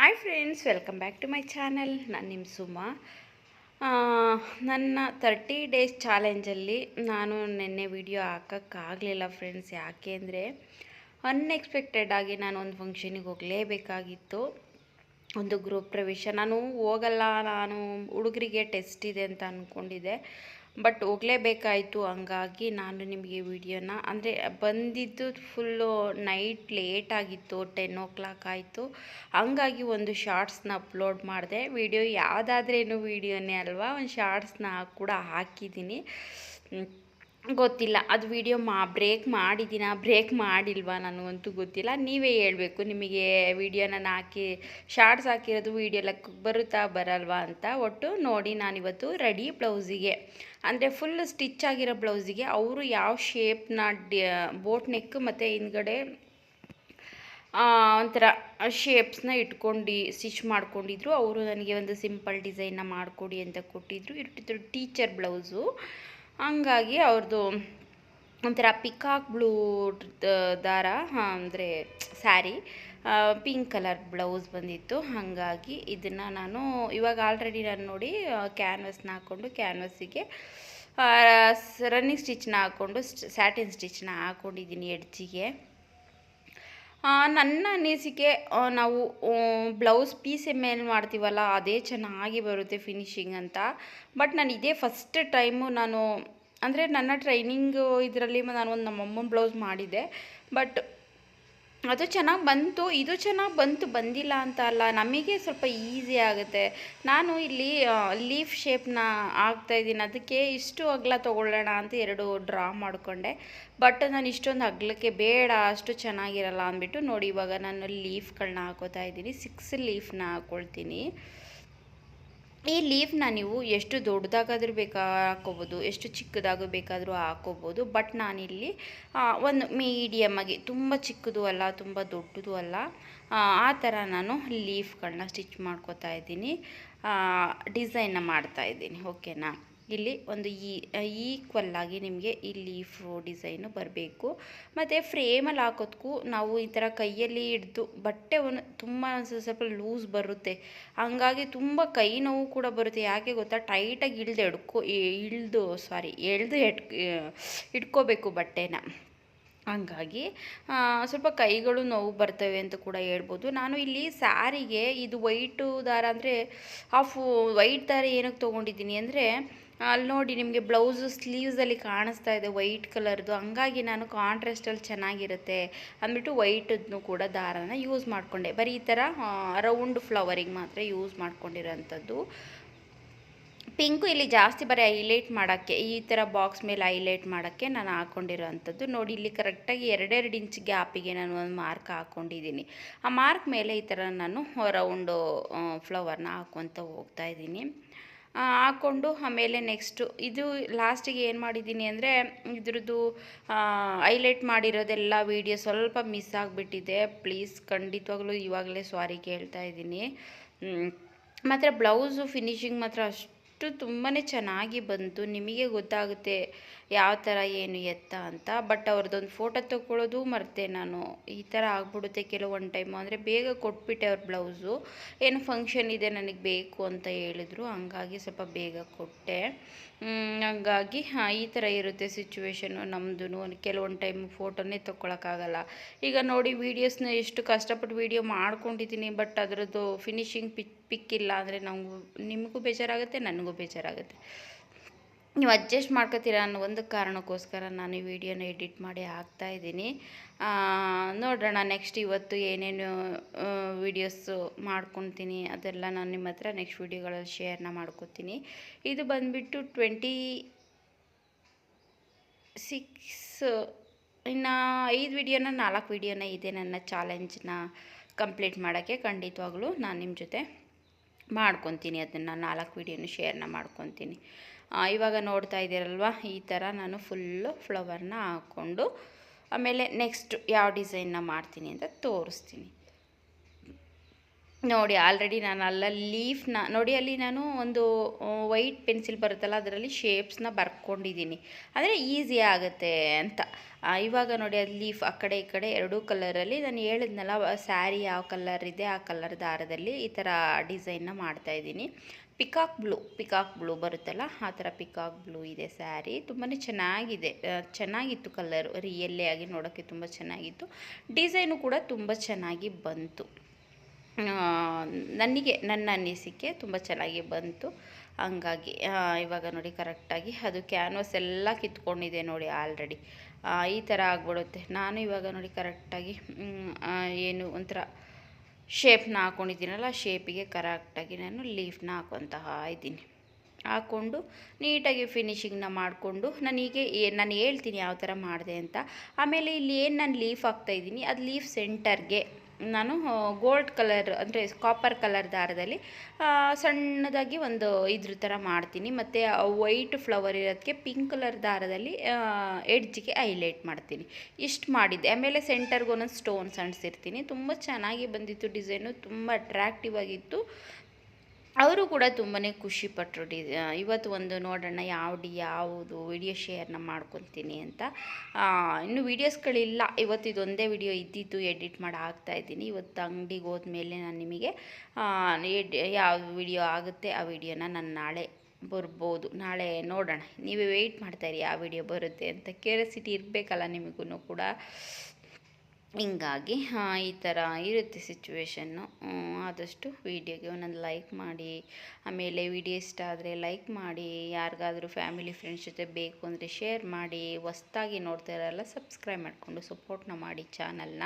Hi friends, welcome back to my channel. ನಾನು ನಿಮ್ಮ ಸುಮಾ. ನನ್ನ ತರ್ಟಿ ಡೇಸ್ ಚಾಲೆಂಜಲ್ಲಿ ನಾನು ನಿನ್ನೆ ವಿಡಿಯೋ ಹಾಕೋಕ್ಕಾಗಲಿಲ್ಲ ಫ್ರೆಂಡ್ಸ್. ಯಾಕೆ ಅಂದರೆ ಅನ್ಎಕ್ಸ್ಪೆಕ್ಟೆಡ್ ಆಗಿ ನಾನು ಒಂದು ಫಂಕ್ಷನಿಗೆ ಹೋಗಲೇಬೇಕಾಗಿತ್ತು. ಒಂದು ಗ್ರೂಪ್ ಪ್ರವೇಶ. ನಾನು ಹೋಗಲ್ಲ, ನಾನು ಹುಡುಗರಿಗೆ ಟೆಸ್ಟ್ ಇದೆ ಅಂತ ಅಂದ್ಕೊಂಡಿದ್ದೆ ಬಟ್ ಹೋಗಲೇಬೇಕಾಯಿತು, ಹಂಗಾಗಿ ನಾನು ನಿಮಗೆ ವಿಡಿಯೋನ, ಅಂದರೆ ಬಂದಿದ್ದು ಫುಲ್ಲು ನೈಟ್ ಲೇಟ್ ಆಗಿತ್ತು ಟೆನ್ ಓ ಕ್ಲಾಕ್ ಆಯಿತು. ಹಂಗಾಗಿ ಒಂದು ಶಾರ್ಟ್ಸ್ನ ಅಪ್ಲೋಡ್ ಮಾಡಿದೆ. ವಿಡಿಯೋ ಯಾವುದಾದ್ರೇನು ವಿಡಿಯೋನೇ ಅಲ್ವಾ, ಒಂದು ಶಾರ್ಟ್ಸ್ನ ಕೂಡ ಹಾಕಿದ್ದೀನಿ. ಗೊತ್ತಿಲ್ಲ. ಅದು ವಿಡಿಯೋ ಮಾ ಬ್ರೇಕ್ ಮಾಡಿದ್ದೀನ ಬ್ರೇಕ್ ಮಾಡಿಲ್ವಾ ನನಗಂತೂ ಗೊತ್ತಿಲ್ಲ. ನೀವೇ ಹೇಳಬೇಕು, ನಿಮಗೆ ವಿಡಿಯೋ ನಾನು ಹಾಕಿ ಶಾರ್ಟ್ಸ್ ಹಾಕಿರೋದು ವಿಡಿಯೋ ಲಕ್ ಬರುತ್ತಾ ಬರಲ್ವಾ ಅಂತ. ಒಟ್ಟು ನೋಡಿ ನಾನಿವತ್ತು ರೆಡಿ ಬ್ಲೌಸಿಗೆ. ಅಂದರೆ ಫುಲ್ ಸ್ಟಿಚ್ ಆಗಿರೋ ಬ್ಲೌಸಿಗೆ. ಅವರು ಯಾವ ಶೇಪ್ನ ಡಿ ಬೋಟ್ ನೆಕ್ ಮತ್ತು ಹಿಂದ್ಗಡೆ ಒಂಥರ ಶೇಪ್ಸ್ನ ಇಟ್ಕೊಂಡು ಸ್ಟಿಚ್ ಮಾಡ್ಕೊಂಡಿದ್ರು. ಅವರು ನನಗೆ ಒಂದು ಸಿಂಪಲ್ ಡಿಸೈನ್ನ ಮಾಡಿಕೊಡಿ ಅಂತ ಕೊಟ್ಟಿದ್ರು. ಇಟ್ಟಿದ್ರು ಟೀಚರ್ ಬ್ಲೌಸು. ಹಂಗಾಗಿ ಅವ್ರದ್ದು ಒಂಥರ ಪಿಕಾಕ್ ಬ್ಲೂ ದಾರ ಅಂದರೆ ಸ್ಯಾರಿ ಪಿಂಕ್ ಕಲರ್ ಬ್ಲೌಸ್ ಬಂದಿತ್ತು. ಹಾಗಾಗಿ ಇದನ್ನು ನಾನು ಇವಾಗ ಆಲ್ರೆಡಿ ನಾನು ನೋಡಿ ಕ್ಯಾನ್ವಸ್ನ ಹಾಕ್ಕೊಂಡು ಕ್ಯಾನ್ವಸ್ಸಿಗೆ ರನ್ನಿಂಗ್ ಸ್ಟಿಚ್ನ ಹಾಕ್ಕೊಂಡು ಸ್ಯಾಟಿನ್ ಸ್ಟಿಚ್ನ ಹಾಕ್ಕೊಂಡಿದ್ದೀನಿ ಎಡ್ಜಿಗೆ ನನ್ನ ಅನಿಸಿಕೆ ನಾವು ಬ್ಲೌಸ್ ಪೀಸ್ ಮೇಲೆ ಮಾಡ್ತೀವಲ್ಲ, ಅದೇ ಚೆನ್ನಾಗಿ ಬರುತ್ತೆ ಫಿನಿಶಿಂಗ್ ಅಂತ. ಬಟ್ ನಾನು ಇದೇ ಫಸ್ಟ್ ಟೈಮು ನಾನು, ಅಂದರೆ ನನ್ನ ಟ್ರೈನಿಂಗು ಇದರಲ್ಲಿ ನಾನು ಒಂದು ನಮ್ಮಮ್ಮನ ಬ್ಲೌಸ್ ಮಾಡಿದ್ದೆ. ಬಟ್ ಅದು ಚೆನ್ನಾಗಿ ಬಂತು, ಇದು ಚೆನ್ನಾಗಿ ಬಂತು, ಬಂದಿಲ್ಲ ಅಂತ ಅಲ್ಲ. ನಮಗೆ ಸ್ವಲ್ಪ ಈಸಿ ಆಗುತ್ತೆ. ನಾನು ಇಲ್ಲಿ ಲೀಫ್ ಶೇಪ್ನ ಇದ್ದೀನಿ. ಅದಕ್ಕೆ ಇಷ್ಟು ಅಗಲ ತೊಗೊಳ್ಳೋಣ ಅಂತ ಎರಡು ಡ್ರಾ ಮಾಡಿಕೊಂಡೆ. ಬಟ್ ನಾನು ಇಷ್ಟೊಂದು ಅಗ್ಲಕ್ಕೆ ಬೇಡ, ಅಷ್ಟು ಚೆನ್ನಾಗಿರಲ್ಲ ಅಂದ್ಬಿಟ್ಟು ನೋಡಿ ಇವಾಗ ನಾನು ಲೀಫ್ಗಳನ್ನ ಹಾಕೋತಾ ಇದ್ದೀನಿ. ಸಿಕ್ಸ್ ಲೀಫ್ನ ಹಾಕ್ಕೊಳ್ತೀನಿ ಈ ಲೀಫ್ನ ನೀವು ಎಷ್ಟು ದೊಡ್ಡದಾಗಾದ್ರೂ ಬೇಕಾ ಹಾಕೋಬೋದು ಎಷ್ಟು ಚಿಕ್ಕದಾಗೂ ಬೇಕಾದರೂ ಹಾಕೋಬೋದು ಬಟ್ ನಾನಿಲ್ಲಿ ಒಂದು ಮೀಡಿಯಮ್ಮಾಗಿ ತುಂಬ ಚಿಕ್ಕದು ಅಲ್ಲ, ತುಂಬ ದೊಡ್ಡದು ಅಲ್ಲ, ಆ ಆ ಥರ ನಾನು ಲೀಫ್ಗಳನ್ನ ಸ್ಟಿಚ್ ಮಾಡ್ಕೋತಾ ಇದ್ದೀನಿ ಡಿಸೈನ್ನ ಮಾಡ್ತಾ ಇದ್ದೀನಿ ಓಕೆನಾ ಇಲ್ಲಿ ಒಂದು ಈಕ್ವಲ್ ಆಗಿ ನಿಮಗೆ ಈ ಲೀಫು ಡಿಸೈನು ಬರಬೇಕು. ಮತ್ತು ಫ್ರೇಮಲ್ಲಿ ಹಾಕೋದಕ್ಕೂ ನಾವು ಈ ಥರ ಕೈಯಲ್ಲಿ ಹಿಡ್ದು ಬಟ್ಟೆ ಒಂದು ತುಂಬ ಸ್ವಲ್ಪ ಲೂಸ್ ಬರುತ್ತೆ. ಹಂಗಾಗಿ ತುಂಬ ಕೈ ನೋವು ಕೂಡ ಬರುತ್ತೆ. ಯಾಕೆ ಗೊತ್ತಾ? ಟೈಟಾಗಿ ಇಳ್ದು ಎಡ್ಕೊ ಇಳ್ದು ಸಾರಿ ಎಳ್ದು ಇಟ್ಕೋಬೇಕು ಬಟ್ಟೆನ. ಹಂಗಾಗಿ ಸ್ವಲ್ಪ ಕೈಗಳು ನೋವು ಬರ್ತವೆ ಅಂತ ಕೂಡ ಹೇಳ್ಬೋದು. ನಾನು ಇಲ್ಲಿ ಸ್ಯಾರಿಗೆ ಇದು ವೈಟು ದಾರ ಅಂದರೆ ಹಾಫು ವೈಟ್ ದಾರ ಏನಕ್ಕೆ ತೊಗೊಂಡಿದ್ದೀನಿ ಅಂದರೆ ಅಲ್ಲಿ ನೋಡಿ ನಿಮಗೆ ಬ್ಲೌಸು ಸ್ಲೀವ್ಸಲ್ಲಿ ಕಾಣಿಸ್ತಾ ಇದೆ ವೈಟ್ ಕಲರ್ದು ಹಂಗಾಗಿ ನಾನು ಕಾಂಟ್ರಾಸ್ಟಲ್ಲಿ ಚೆನ್ನಾಗಿರುತ್ತೆ ಅಂದ್ಬಿಟ್ಟು ವೈಟದ್ನು ಕೂಡ ದಾರನ ಯೂಸ್ ಮಾಡಿಕೊಂಡೆ. ಬರೀ ಈ ಥರ ರೌಂಡ್ ಫ್ಲವರಿಗೆ ಮಾತ್ರ ಯೂಸ್ ಮಾಡ್ಕೊಂಡಿರೋಂಥದ್ದು. ಪಿಂಕು ಇಲ್ಲಿ ಜಾಸ್ತಿ ಬರೀ ಹೈಲೈಟ್ ಮಾಡೋಕ್ಕೆ, ಈ ಥರ ಬಾಕ್ಸ್ ಮೇಲೆ ಹೈಲೈಟ್ ಮಾಡೋಕ್ಕೆ ನಾನು ಹಾಕ್ಕೊಂಡಿರೋ ಅಂಥದ್ದು ನೋಡಿ ಇಲ್ಲಿ ಕರೆಕ್ಟಾಗಿ ಎರಡೆರಡು ಇಂಚ್ ಗ್ಯಾಪಿಗೆ ನಾನು ಒಂದು ಮಾರ್ಕ್ ಹಾಕ್ಕೊಂಡಿದ್ದೀನಿ ಆ ಮಾರ್ಕ್ ಮೇಲೆ ಈ ಥರ ನಾನು ರೌಂಡು ಫ್ಲವರ್ನ ಹಾಕ್ಕೊತ ಹೋಗ್ತಾ ಇದ್ದೀನಿ. ಹಾಕ್ಕೊಂಡು ಆಮೇಲೆ ನೆಕ್ಸ್ಟು ಇದು ಲಾಸ್ಟಿಗೆ ಏನು ಮಾಡಿದ್ದೀನಿ ಅಂದರೆ ಇದ್ರದ್ದು ಹೈಲೈಟ್ ಮಾಡಿರೋದೆಲ್ಲ ವೀಡಿಯೋ ಸ್ವಲ್ಪ ಮಿಸ್ ಆಗಿಬಿಟ್ಟಿದೆ. ಪ್ಲೀಸ್ ಖಂಡಿತವಾಗ್ಲೂ ಇವಾಗಲೇ ಸಾರಿ ಕೇಳ್ತಾ ಇದ್ದೀನಿ. ಮಾತ್ರ ಬ್ಲೌಸು ಫಿನಿಶಿಂಗ್ ಮಾತ್ರ ಅಷ್ಟು ತುಂಬಾ ಚೆನ್ನಾಗಿ ಬಂತು. ನಿಮಗೆ ಗೊತ್ತಾಗುತ್ತೆ ಯಾವ ಥರ ಏನು ಎತ್ತ ಅಂತ. ಬಟ್ ಅವ್ರದ್ದೊಂದು ಫೋಟೋ ತೊಗೊಳ್ಳೋದು ಮರ್ತೆ ನಾನು. ಈ ಥರ ಆಗ್ಬಿಡುತ್ತೆ ಕೆಲವೊಂದು ಟೈಮು ಅಂದರೆ ಬೇಗ ಕೊಟ್ಬಿಟ್ಟೆ ಅವ್ರ ಬ್ಲೌಸು ಏನು ಫಂಕ್ಷನ್ ಇದೆ ನನಗೆ ಬೇಕು ಅಂತ ಹೇಳಿದ್ರು. ಹಂಗಾಗಿ ಸ್ವಲ್ಪ ಬೇಗ ಕೊಟ್ಟೆ. ಹಂಗಾಗಿ ಈ ಥರ ಇರುತ್ತೆ ಸಿಚುವೇಶನು ನಮ್ಮದು ಕೆಲವೊಂದು ಟೈಮ್ ಫೋಟೋನೇ ತೊಗೊಳಕ್ಕಾಗಲ್ಲ ಈಗ ನೋಡಿ ವೀಡಿಯೋಸ್ನ ಎಷ್ಟು ಕಷ್ಟಪಟ್ಟು ವೀಡಿಯೋ ಮಾಡ್ಕೊಂಡಿದ್ದೀನಿ. ಬಟ್ ಅದರದ್ದು ಫಿನಿಶಿಂಗ್ ಪಿಕ್ ಪಿಕ್ ಇಲ್ಲ ಅಂದರೆ ನಮಗೂ ನಿಮಗೂ ಬೇಜಾರಾಗುತ್ತೆ, ನನಗೂ ಬೇಜಾರಾಗುತ್ತೆ. ನೀವು ಅಡ್ಜಸ್ಟ್ ಮಾಡ್ಕೋತೀರ ಅನ್ನೋ ಒಂದು ಕಾರಣಕ್ಕೋಸ್ಕರ ನಾನು ಈ ವಿಡಿಯೋನ ಎಡಿಟ್ ಮಾಡಿ ಹಾಕ್ತಾ ಇದ್ದೀನಿ. ನೋಡೋಣ ನೆಕ್ಸ್ಟ್ ಇವತ್ತು ಏನೇನು ವಿಡಿಯೋಸು ಮಾಡ್ಕೊತೀನಿ ಅದೆಲ್ಲ ನಾನು ನಿಮ್ಮ ಹತ್ರ ನೆಕ್ಸ್ಟ್ ವಿಡಿಯೋಗಳಲ್ಲಿ ಶೇರ್ನ ಮಾಡ್ಕೊತೀನಿ. ಇದು ಬಂದುಬಿಟ್ಟು ಟ್ವೆಂಟಿ ಸಿಕ್ಸ್ ಇನ್ನು ಐದು ವಿಡಿಯೋನ, ನಾಲ್ಕು ವಿಡಿಯೋನ ಇದೆ ನನ್ನ ಚಾಲೆಂಜ್ನ ಕಂಪ್ಲೀಟ್ ಮಾಡೋಕ್ಕೆ ಖಂಡಿತವಾಗ್ಲೂ ನಾನು ನಿಮ್ಮ ಜೊತೆ ಮಾಡ್ಕೊತೀನಿ ಅದನ್ನು, ನಾಲ್ಕು ವಿಡಿಯೋನು ಶೇರ್ನ ಮಾಡ್ಕೊತೀನಿ. ಇವಾಗ ನೋಡ್ತಾ ಇದ್ದೀರಲ್ವ, ಈ ಥರ ನಾನು ಫುಲ್ಲು ಫ್ಲವರ್ನ ಹಾಕ್ಕೊಂಡು ಆಮೇಲೆ ನೆಕ್ಸ್ಟ್ ಯಾವ ಡಿಸೈನ್ನ ಮಾಡ್ತೀನಿ ಅಂತ ತೋರಿಸ್ತೀನಿ. ನೋಡಿ ಆಲ್ರೆಡಿ ನಾನು ಅಲ್ಲ ಲೀಫ್ನ ನೋಡಿ ಅಲ್ಲಿ ನಾನು ಒಂದು ವೈಟ್ ಪೆನ್ಸಿಲ್ ಬರುತ್ತಲ್ಲ, ಅದರಲ್ಲಿ ಶೇಪ್ಸ್ನ ಬರ್ಕೊಂಡಿದ್ದೀನಿ. ಅಂದರೆ ಈಸಿ ಆಗುತ್ತೆ ಅಂತ. ಇವಾಗ ನೋಡಿ ಅದು ಲೀಫ್ ಆ ಕಡೆ ಈ ಕಡೆ ಎರಡೂ ಕಲರಲ್ಲಿ ನಾನು ಹೇಳಿದ್ನಲ್ಲ ಸ್ಯಾರಿ ಯಾವ ಕಲರ್ ಇದೆ, ಆ ಕಲರ್ ದಾರದಲ್ಲಿ ಈ ಥರ ಡಿಸೈನ್ನ ಮಾಡ್ತಾಯಿದ್ದೀನಿ ಪಿಕಾಕ್ ಬ್ಲೂ ಪಿಕಾಕ್ ಬ್ಲೂ ಬರುತ್ತಲ್ಲ, ಆ ಥರ ಪಿಕಾಕ್ ಬ್ಲೂ ಇದೆ ಸ್ಯಾರಿ ತುಂಬಾ ಚೆನ್ನಾಗಿದೆ ಚೆನ್ನಾಗಿತ್ತು ಕಲರು ರಿಯಲ್ಲೇ ಆಗಿ ನೋಡೋಕ್ಕೆ ತುಂಬ ಚೆನ್ನಾಗಿತ್ತು. ಡಿಸೈನು ಕೂಡ ತುಂಬ ಚೆನ್ನಾಗಿ ಬಂತು. ನನಗೆ ನನ್ನ ಅನಿಸಿಕೆ ತುಂಬ ಚೆನ್ನಾಗಿ ಬಂತು. ಹಂಗಾಗಿ ಇವಾಗ ನೋಡಿ ಕರೆಕ್ಟಾಗಿ ಅದು ಕ್ಯಾನ್ವಸ್ ಎಲ್ಲ ಕಿತ್ಕೊಂಡಿದೆ ನೋಡಿ ಆಲ್ರೆಡಿ ಈ ಥರ ಆಗ್ಬಿಡುತ್ತೆ. ನಾನು ಇವಾಗ ನೋಡಿ ಕರೆಕ್ಟಾಗಿ ಏನು ಒಂಥರ ಶೇಪ್ನ ಹಾಕ್ಕೊಂಡಿದ್ದೀನಲ್ಲ ಶೇಪಿಗೆ ಕರೆಕ್ಟಾಗಿ ನಾನು ಲೀಫ್ನ ಹಾಕೊತ ಇದ್ದೀನಿ. ಹಾಕ್ಕೊಂಡು ನೀಟಾಗಿ ಫಿನಿಶಿಂಗ್ನ ಮಾಡಿಕೊಂಡು ನನಗೆ ನಾನು ಹೇಳ್ತೀನಿ ಯಾವ ಥರ ಮಾಡಿದೆ ಅಂತ. ಆಮೇಲೆ ಇಲ್ಲಿ ಏನು ನಾನು ಲೀಫ್ ಹಾಕ್ತಾಯಿದ್ದೀನಿ ಅದು ಲೀಫ್ ಸೆಂಟರ್ಗೆ ನಾನು ಗೋಲ್ಡ್ ಕಲರ್ ಅಂದರೆ ಕಾಪರ್ ಕಲರ್ ದಾರದಲ್ಲಿ ಸಣ್ಣದಾಗಿ ಒಂದು ಇದ್ರ ಥರ ಮಾಡ್ತೀನಿ. ಮತ್ತು ವೈಟ್ ಫ್ಲವರ್ ಇರೋದಕ್ಕೆ ಪಿಂಕ್ ಕಲರ್ ದಾರದಲ್ಲಿ ಎಡ್ಜಿಗೆ ಹೈಲೈಟ್ ಮಾಡ್ತೀನಿ. ಇಷ್ಟು ಮಾಡಿದ್ದೆ. ಆಮೇಲೆ ಸೆಂಟರ್ಗೆ ಒಂದೊಂದು ಸ್ಟೋನ್ಸ್ ಅಂಟಿಸಿರ್ತೀನಿ. ತುಂಬ ಚೆನ್ನಾಗಿ ಬಂದಿತ್ತು ಡಿಸೈನು ತುಂಬ ಅಟ್ರ್ಯಾಕ್ಟಿವ್ ಆಗಿತ್ತು. ಅವರು ಕೂಡ ತುಂಬಾ ಖುಷಿಪಟ್ಟರು ಡಿ ಇವತ್ತು ಒಂದು ನೋಡೋಣ ಯಾವ ಡಿ ಯಾವುದು ವಿಡಿಯೋ ಶೇರ್ನ ಮಾಡ್ಕೊತೀನಿ ಅಂತ. ಇನ್ನೂ ವೀಡಿಯೋಸ್ಗಳಿಲ್ಲ ಇವತ್ತು ಇದೊಂದೇ ವಿಡಿಯೋ ಇದ್ದಿದ್ದು ಎಡಿಟ್ ಮಾಡಿ ಹಾಕ್ತಾ ಇದ್ದೀನಿ. ಇವತ್ತು ಅಂಗಡಿಗೆ ಹೋದ್ಮೇಲೆ ನಾನು ನಿಮಗೆ ಆ, ಎಡ್ ಯಾವ ವಿಡಿಯೋ ಆಗುತ್ತೆ ಆ ವಿಡಿಯೋನ ನಾನು ನಾಳೆ ಬರ್ಬೋದು. ನಾಳೆ ನೋಡೋಣ. ನೀವೇ ವೆಯ್ಟ್ ಮಾಡ್ತಾಯಿರಿ ಯಾವ ವಿಡಿಯೋ ಬರುತ್ತೆ ಅಂತ. ಕ್ಯೂರಿಯಾಸಿಟಿ ಇರಬೇಕಲ್ಲ ನಿಮಗೂ ಕೂಡ. ಹಿಂಗಾಗಿ ಈ ಥರ ಇರುತ್ತೆ ಸಿಚುವೇಶನ್ನು ಆದಷ್ಟು ವೀಡಿಯೋಗೆ ಒಂದೊಂದು ಲೈಕ್ ಮಾಡಿ, ಆಮೇಲೆ ವಿಡಿಯೋ ಇಷ್ಟ ಆದರೆ ಲೈಕ್ ಮಾಡಿ, ಯಾರಿಗಾದರೂ ಫ್ಯಾಮಿಲಿ ಫ್ರೆಂಡ್ಸ್ ಜೊತೆ ಬೇಕು ಅಂದರೆ ಶೇರ್ ಮಾಡಿ, ಹೊಸ್ದಾಗಿ ನೋಡ್ತಾ ಇರೋಲ್ಲ ಸಬ್ಸ್ಕ್ರೈಬ್ ಮಾಡಿಕೊಂಡು ಸಪೋರ್ಟ್ನ ಮಾಡಿ ಚಾನಲ್ನ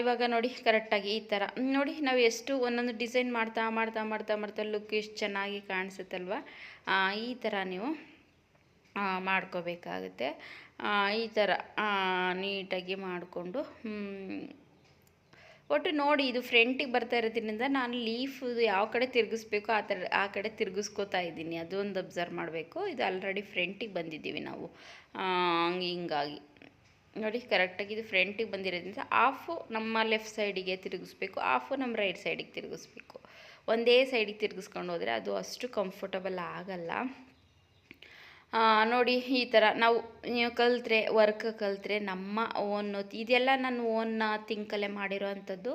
ಇವಾಗ ನೋಡಿ ಕರೆಕ್ಟಾಗಿ ಈ ಥರ ನೋಡಿ ನಾವು ಎಷ್ಟು ಒಂದೊಂದು ಡಿಸೈನ್ ಮಾಡ್ತಾ ಮಾಡ್ತಾ ಮಾಡ್ತಾ ಮಾಡ್ತಾ ಲುಕ್ ಎಷ್ಟು ಚೆನ್ನಾಗಿ ಕಾಣಿಸುತ್ತಲ್ವ? ಈ ಥರ ನೀವು ಮಾಡ್ಕೋಬೇಕಾಗುತ್ತೆ. ಈ ಥರ ನೀಟಾಗಿ ಮಾಡಿಕೊಂಡು ಒಟ್ಟು ನೋಡಿ, ಇದು ಫ್ರಂಟಿಗೆ ಬರ್ತಾ ಇರೋದ್ರಿಂದ ನಾನು ಲೀಫ್ ಯಾವ ಕಡೆ ತಿರುಗಿಸ್ಬೇಕು ಆ ಥರ ಆ ಕಡೆ ತಿರುಗಿಸ್ಕೋತಾ ಇದ್ದೀನಿ. ಅದೊಂದು ಅಬ್ಸರ್ವ್ ಮಾಡಬೇಕು. ಇದು ಆಲ್ರೆಡಿ ಫ್ರಂಟಿಗೆ ಬಂದಿದ್ದೀವಿ ನಾವು. ಹಂಗೆ ಹಂಗ್ ಹಿಂಗಾಗಿ. ನೋಡಿ ಕರೆಕ್ಟಾಗಿ ಇದು ಫ್ರಂಟಿಗೆ ಬಂದಿರೋದ್ರಿಂದ ಆಫು ನಮ್ಮ ಲೆಫ್ಟ್ ಸೈಡಿಗೆ ತಿರುಗಿಸ್ಬೇಕು ಆಫು ನಮ್ಮ ರೈಟ್ ಸೈಡಿಗೆ ತಿರುಗಿಸ್ಬೇಕು. ಒಂದೇ ಸೈಡಿಗೆ ತಿರುಗಿಸ್ಕೊಂಡು ಹೋದರೆ ಅದು ಅಷ್ಟು ಕಂಫರ್ಟಬಲ್ ಆಗಲ್ಲ. ನೋಡಿ ಈ ಥರ ನಾವು ನೀವು ಕಲಿತ್ರೆ ವರ್ಕ್ ಕಲಿತ್ರೆ ನಮ್ಮ ಓನ್ ಇದೆಲ್ಲ ನಾನು ಓನ್ ತಿಂಕಲ್ಲೇ ಮಾಡಿರೋ ಅಂಥದ್ದು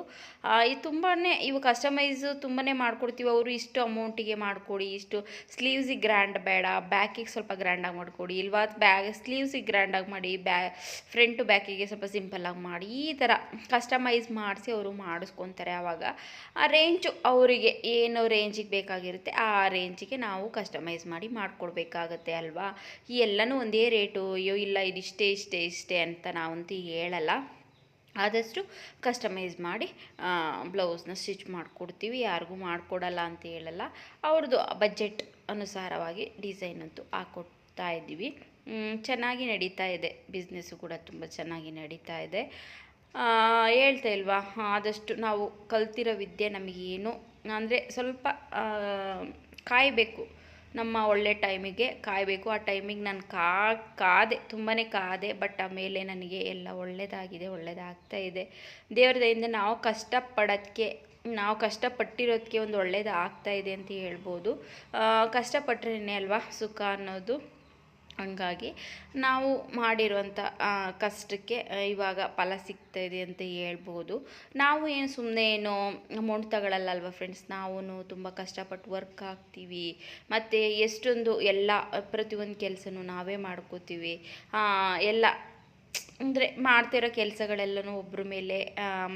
ಇದು ತುಂಬಾ ಇವು ಕಸ್ಟಮೈಸು ತುಂಬಾ ಮಾಡ್ಕೊಡ್ತೀವಿ. ಅವರು ಇಷ್ಟು ಅಮೌಂಟಿಗೆ ಮಾಡಿಕೊಡಿ, ಇಷ್ಟು ಸ್ಲೀವ್ಸಿಗೆ ಗ್ರ್ಯಾಂಡ್ ಬೇಡ ಬ್ಯಾಕಿಗೆ ಸ್ವಲ್ಪ ಗ್ರ್ಯಾಂಡಾಗಿ ಮಾಡಿಕೊಡಿ, ಇಲ್ವಾ? ಬ್ಯಾಗ್ ಸ್ಲೀವ್ಸಿಗೆ ಗ್ರ್ಯಾಂಡಾಗಿ ಮಾಡಿ ಬ್ಯಾ ಫ್ರಂಟು ಬ್ಯಾಕಿಗೆ ಸ್ವಲ್ಪ ಸಿಂಪಲ್ಲಾಗಿ ಮಾಡಿ, ಈ ಥರ ಕಸ್ಟಮೈಸ್ ಮಾಡಿಸಿ ಅವರು ಮಾಡಿಸ್ಕೊತಾರೆ ಆವಾಗ ಆ ರೇಂಜು ಅವರಿಗೆ ಏನು ರೇಂಜಿಗೆ ಬೇಕಾಗಿರುತ್ತೆ, ಆ ರೇಂಜಿಗೆ ನಾವು ಕಸ್ಟಮೈಸ್ ಮಾಡಿ ಮಾಡಿಕೊಡ್ಬೇಕಾಗತ್ತೆ ಅಲ್ವಾ? ಈ ಎಲ್ಲನೂ ಒಂದೇ ರೇಟು, ಅಯ್ಯೋ, ಇಲ್ಲ, ಇದಿಷ್ಟೇ, ಇಷ್ಟೇ ಇಷ್ಟೇ ಅಂತ ನಾವಂತೂ ಹೇಳಲ್ಲ. ಆದಷ್ಟು ಕಸ್ಟಮೈಸ್ ಮಾಡಿ ಬ್ಲೌಸ್ನ ಸ್ಟಿಚ್ ಮಾಡಿಕೊಡ್ತೀವಿ. ಯಾರಿಗೂ ಮಾಡಿಕೊಡಲ್ಲ ಅಂತ ಹೇಳಲ್ಲ. ಅವ್ರದ್ದು ಬಜೆಟ್ ಅನುಸಾರವಾಗಿ ಡಿಸೈನ್ ಅಂತೂ ಹಾಕ್ಕೊಡ್ತಾ ಇದ್ದೀವಿ. ಚೆನ್ನಾಗಿ ನಡೀತಾ ಇದೆ. ಬಿಸ್ನೆಸ್ಸು ಕೂಡ ತುಂಬ ಚೆನ್ನಾಗಿ ನಡೀತಾ ಇದೆ. ಹೇಳ್ತಾ ಇಲ್ವಾ? ಆದಷ್ಟು ನಾವು ಕಲ್ತಿರೋ ವಿದ್ಯೆ ನಮಗೇನು? ಅಂದರೆ ಸ್ವಲ್ಪ ಕಾಯಬೇಕು. ನಮ್ಮ ಒಳ್ಳೆ ಟೈಮಿಗೆ ಕಾಯಬೇಕು. ಆ ಟೈಮಿಗೆ ನಾನು ಕಾ, ಕಾದೆ ತುಂಬಾ ಕಾದೆ, ಬಟ್ ಆಮೇಲೆ ನನಗೆ ಎಲ್ಲ ಒಳ್ಳೆಯದಾಗಿದೆ ಒಳ್ಳೆಯದಾಗ್ತಾ ಇದೆ. ದೇವ್ರ ದಯಿಂದ ನಾವು ಕಷ್ಟಪಡೋಕ್ಕೆ ನಾವು ಕಷ್ಟಪಟ್ಟಿರೋದಕ್ಕೆ ಒಂದು ಒಳ್ಳೆಯದಾಗ್ತಾ ಇದೆ ಅಂತ ಹೇಳ್ಬೋದು. ಕಷ್ಟಪಟ್ರೇ ಅಲ್ವಾ ಸುಖ ಅನ್ನೋದು? ಹಂಗಾಗಿ ನಾವು ಮಾಡಿರುವಂಥ ಕಷ್ಟಕ್ಕೆ ಇವಾಗ ಫಲ ಸಿಗ್ತಾ ಇದೆ ಅಂತ ಹೇಳ್ಬೋದು. ನಾವು ಏನು ಸುಮ್ಮನೆ ಏನು ಅಮೌಂಟ್ ತಗೊಳ್ಳಲ್ಲಲ್ವ ಫ್ರೆಂಡ್ಸ್ ನಾವು ತುಂಬ ಕಷ್ಟಪಟ್ಟು ವರ್ಕ್ ಹಾಕ್ತೀವಿ ಮತ್ತು ಎಷ್ಟೊಂದು ಎಲ್ಲ, ಪ್ರತಿಯೊಂದು ಕೆಲಸನೂ ನಾವೇ ಮಾಡ್ಕೋತೀವಿ. ಎಲ್ಲ ಅಂದರೆ ಮಾಡ್ತಿರೋ ಕೆಲಸಗಳೆಲ್ಲನೂ ಒಬ್ಬರ ಮೇಲೆ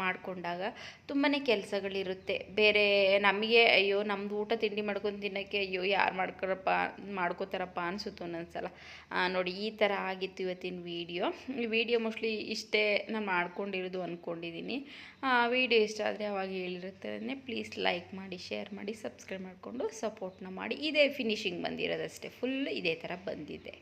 ಮಾಡಿಕೊಂಡಾಗ ತುಂಬಾ ಕೆಲಸಗಳಿರುತ್ತೆ. ಬೇರೆ ನಮಗೆ, ಅಯ್ಯೋ ನಮ್ಮದು ಊಟ ತಿಂಡಿ ಮಾಡ್ಕೊಂಡು ತಿನ್ನೋಕ್ಕೆ ಅಯ್ಯೋ, ಯಾರು ಮಾಡ್ಕೊರಪ್ಪ, ಮಾಡ್ಕೋತಾರಪ್ಪ ಅನಿಸುತ್ತೆ ಒಂದೊಂದ್ಸಲ. ನೋಡಿ, ಈ ಥರ ಆಗಿತ್ತು ಇವತ್ತಿನ ವೀಡಿಯೋ. ವಿಡಿಯೋ ಮೋಸ್ಟ್ಲಿ ಇಷ್ಟೇ ನಾನು ಮಾಡ್ಕೊಂಡಿರೋದು ಅಂದ್ಕೊಂಡಿದ್ದೀನಿ ವೀಡಿಯೋ ಇಷ್ಟ ಆದರೆ ಅವಾಗ ಹೇಳಿರುತ್ತೆ ಪ್ಲೀಸ್ ಲೈಕ್ ಮಾಡಿ, ಶೇರ್ ಮಾಡಿ, ಸಬ್ಸ್ಕ್ರೈಬ್ ಮಾಡಿಕೊಂಡು ಸಪೋರ್ಟ್ನ ಮಾಡಿ. ಇದೇ ಫಿನಿಶಿಂಗ್ ಬಂದಿರೋದಷ್ಟೇ, ಫುಲ್ ಇದೇ ಥರ ಬಂದಿದೆ.